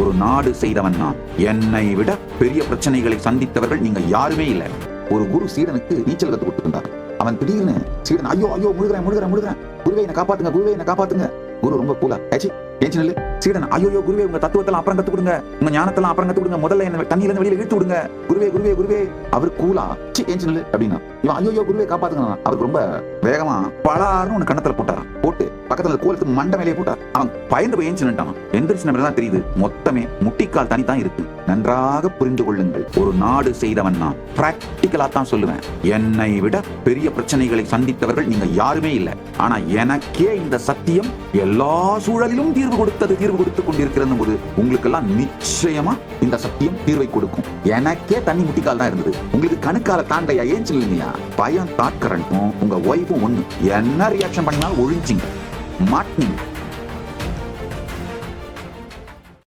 ஒரு நாடு செய்தவன் நான். என்னை விட பெரிய பிரச்சனைகளை சந்தித்தவர்கள் நீங்க யாருமே இல்லை. ஒரு குரு சீடனுக்கு நீச்சல் கத்து கொடுத்துருந்தார். அவன் திடீர்னு சீடன் ஐயோ ஐயோ முழுகிறேன் முழுகிறேன் முழுகிறேன். குருவை என்ன காப்பாத்துங்க குருவை என்ன காப்பாத்துங்க. குரு ரொம்ப கூலா ஏச்சி ஏச்சி நல்லு சீடன் ஐயோ குருவே உங்க தத்துவத்தெல்லாம் அப்புறம் கத்து கொடுங்க. உங்க ஞானத்தெல்லாம் அப்புறம் கத்து கொடுங்க. முதல்ல என்ன தண்ணியில இருந்து வெளியில இழுத்து விடுங்க. குருவே குருவே குருவே. அவர் கூலா ஏச்சி ஏச்சி நல்லு அப்படின்னா. இவன் ஐயோ குருவே காப்பாத்துங்க அவருக்கு ரொம்ப வேகமா பலாருன்னு ஒன்னு கண்ணத்துல போட்டாரான் பக்கத்துல கோலத்து மண்ட மேலேயே போட்டார் அவன் பயந்து போய் ஏஞ்சி நின்ட்டான் எந்திரிச்சு நம்ம தான் தெரியுது. மொத்தமே முட்டிக்கால் தனி தான் இருக்கு. நன்றாக புரிந்து கொள்ளுங்கள். ஒரு நாடு செய்தவன் நான். பிராக்டிக்கலா தான் சொல்லுவேன். என்னை விட பெரிய பிரச்சனைகளை சந்தித்தவர்கள் நீங்க யாருமே இல்லை. ஆனா எனக்கே இந்த சத்தியம் எல்லா சூழலிலும் தீர்வு கொடுத்தது தீர்வு கொடுத்து கொண்டிருக்கிறது போது உங்களுக்கு எல்லாம் நிச்சயமா இந்த சத்தியம் தீர்வை கொடுக்கும். எனக்கே தண்ணி முட்டிக்கால் தான் இருந்தது. உங்களுக்கு கணுக்கால தாண்டையா? ஏன் சொல்லுங்கயா பயம் தாட்கரண்ட்டும் உங்க ஒய்ஃபும் ஒண்ணு. என்ன ரியாக்ஷன் பண்ணினாலும் ஒழிஞ்சிங்க. মাটনি